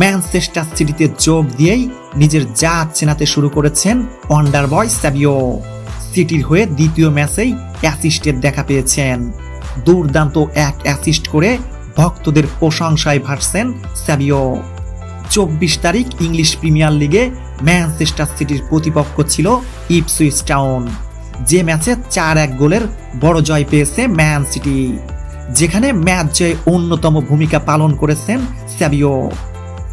Manchester সিটিতে যোগ দিয়েই নিজের জাত চেনাতে শুরু করেছেন ওয়ান্ডার বয় স্যাবিও সিটির হয়ে দ্বিতীয় ম্যাচেই অ্যাসিস্টের দেখা পেয়েছেন। দুর্দান্ত এক অ্যাসিস্ট করে ভক্তদের প্রশংসায় ভাসছেন স্যাবিও চব্বিশ তারিখ ইংলিশ প্রিমিয়ার লিগে ম্যানচেস্টার সিটির প্রতিপক্ষ ছিল ইপসুইচ টাউন। যে ম্যাচে চার এক গোলের বড় জয় পেয়েছে ম্যান সিটি। যেখানে ম্যাচ জয়ে অন্যতম ভূমিকা পালন করেছেন স্যাবিও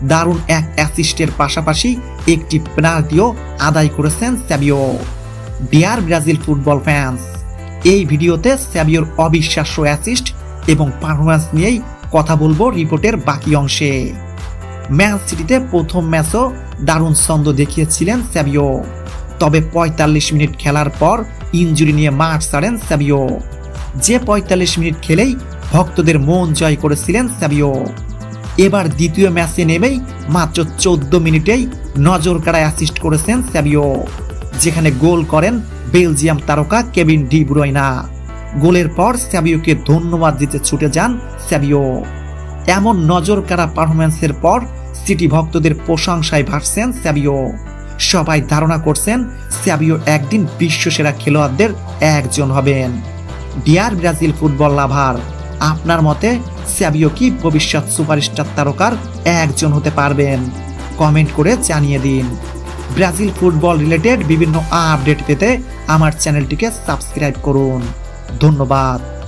দারুণ এক অ্যাসিস্টের পাশাপাশি একটি পেনাল্টিও আদায় করেছেন Savio. Dear Brazil football fans, এই ভিডিওতে স্যাবিওর অবিশ্বাস্য অ্যাসিস্ট এবং পারফরম্যান্স নিয়েই কথা বলব রিপোর্টের বাকি অংশে। ম্যান সিটিতে প্রথম ম্যাচও দারুণ ছন্দ দেখিয়েছিলেন স্যাবিও। তবে পঁয়তাল্লিশ মিনিট খেলার পর ইনজুরি নিয়ে মাঠ ছাড়েন স্যাবিও। যে পঁয়তাল্লিশ মিনিট খেলেই ভক্তদের মন জয় করেছিলেন স্যাবিও। এবার দ্বিতীয় ম্যাচে নেমেই মাত্র চোদ্দ মিনিটেই নজর কাড়ায় অ্যাসিস্ট করেছেন স্যাবিও যেখানে গোল করেন বেলজিয়াম তারকা কেভিন ডি ব্রুয়না গোলের পর স্যাবিওকে ধন্যবাদ দিতে ছুটে যান স্যাবিও এমন নজর কাড়া পারফরমেন্সের পর সিটি ভক্তদের প্রশংসায় ভাসছেন স্যাবিও সবাই ধারণা করছেন স্যাবিও একদিন বিশ্বসেরা খেলোয়াড়দের একজন হবেন। Dear Brazil football lover. আপনার মতে স্যাবিও কি ভবিষ্যৎ সুপারস্টার তারকার একজন হতে পারবেন? কমেন্ট করে জানিয়ে দিন। ব্রাজিল ফুটবল রিলেটেড বিভিন্ন আপডেট পেতে আমার চ্যানেলটিকে সাবস্ক্রাইব করুন। ধন্যবাদ।